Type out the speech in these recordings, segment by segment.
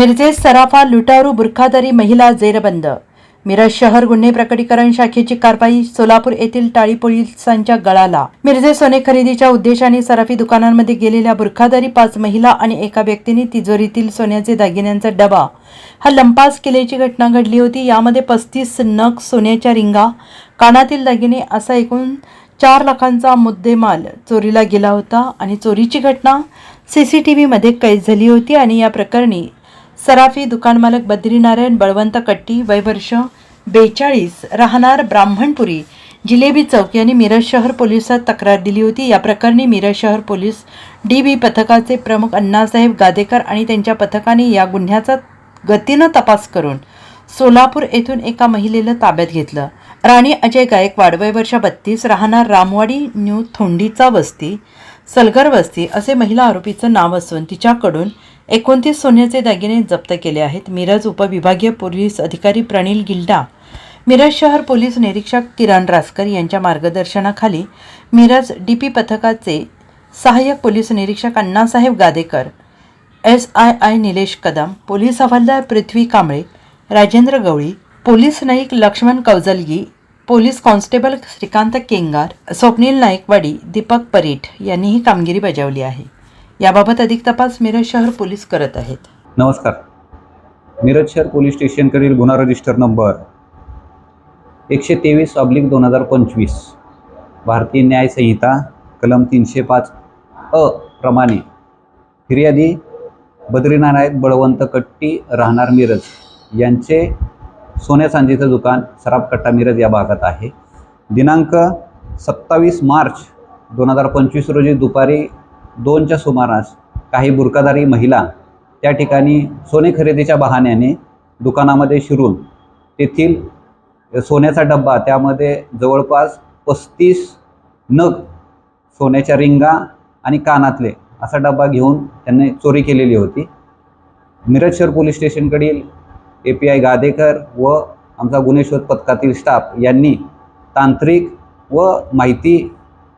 मिरजेत सराफा लुटारू बुरखादारी महिला जेरबंद. मिरज शहर गुन्हे प्रकटीकरण शाखेची कारवाई सोलापूर येथील टाळी पोलिसांच्या गळाला. मिरजे सोने खरेदीच्या उद्देशाने सराफी दुकानांमध्ये गेलेल्या बुरखादारी पाच महिला आणि एका व्यक्तीने तिजोरीतील सोन्याचे दागिन्यांचा डबा. हा लंपास केल्याची घटना घडली होती. यामध्ये पस्तीस नग सोन्याच्या रिंगा कानातील दागिने असा एकूण चार लाखांचा मुद्देमाल चोरीला गेला होता आणि चोरीची घटना सी सी टी व्हीमध्ये कैद झाली होती आणि या प्रकरणी सराफी दुकानमालक बद्रीनारायण बळवंत कट्टी वयवर्ष बेचाळीस राहणार ब्राह्मणपुरी जिलेबी चौक यांनी मिरज शहर पोलिसात तक्रार दिली होती. या प्रकरणी मिरज शहर पोलीस डी बी पथकाचे प्रमुख अण्णासाहेब गादेकर आणि त्यांच्या पथकाने या गुन्ह्याचा गतीनं तपास करून सोलापूर येथून एका महिलेला ताब्यात घेतलं. राणी अजय गायकवाड वय वर्ष बत्तीस राहणार रामवाडी न्यू थोंडीचा वस्ती सलगर वस्ती असे महिला आरोपीचं नाव असून तिच्याकडून एकोणतीस सोन्याचे दागिने जप्त केले आहेत. मिरज उपविभागीय पोलीस अधिकारी प्रणील गिल्डा मिरज शहर पोलीस निरीक्षक किरण रासकर यांच्या मार्गदर्शनाखाली मिरज डी पी पथकाचे सहाय्यक पोलीस निरीक्षक Annasaheb Gadekar S I I Nilesh Kadam police हवालदार Prithvi Kamble Rajendra Gawali police Naik Laxman Kaujalagi police constable Shrikant Kengar Swapnil Naikwadi Deepak Parith यांनी ही कामगिरी बजावली आहे. याबाबत अधिक तपास मिरज शहर पोलीस करत आहेत. नमस्कार. मिरज शहर पोलीस स्टेशनकडील गुन्हा रजिस्टर नंबर एकशे तेवीस ऑब्लिक दोन हजार पंचवीस भारतीय न्याय संहिता कलम तीनशे पाच अ प्रमाणे फिर्यादी बद्रीनारायण बळवंत कट्टी राहणार मिरज यांचे सोन्या चांदीचं दुकान सराब कट्टा मिरज या भागात आहे. दिनांक सत्तावीस मार्च दोन हजार पंचवीस रोजी दुपारी दोनच्या सुमारास काही बुरकादारी महिला त्या ठिकाणी सोने खरेदीच्या बहाण्याने दुकानामध्ये शिरून तेथील सोन्याचा डब्बा त्यामध्ये जवळपास पस्तीस नग सोन्याच्या रिंगा आणि कानातले असा डब्बा घेऊन त्यांनी चोरी केलेली होती. मिरज शहर पोलीस स्टेशनकडील ए पी आय गादेकर व आमचा गुन्हे शोध पथकातील स्टाफ यांनी तांत्रिक व माहिती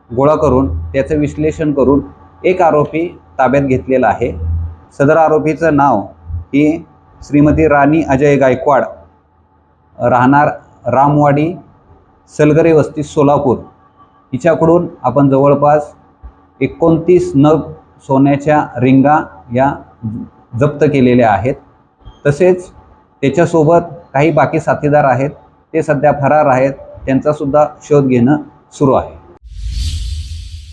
गोळा करून त्याचं विश्लेषण करून एक आरोपी ताब्यात घेतलेला आहे. सदर आरोपीचं नाव ही श्रीमती राणी अजय गायकवाड राहणार रामवाडी सलगरे वस्ती सोलापूर. हिच्याकडून आपण जवळपास एकोणतीस नग सोन्याच्या रिंगा या जप्त केलेल्या आहेत. तसेच त्याच्यासोबत काही बाकी साथीदार आहेत. ते सध्या फरार आहेत. त्यांचासुद्धा शोध घेणं सुरू आहे.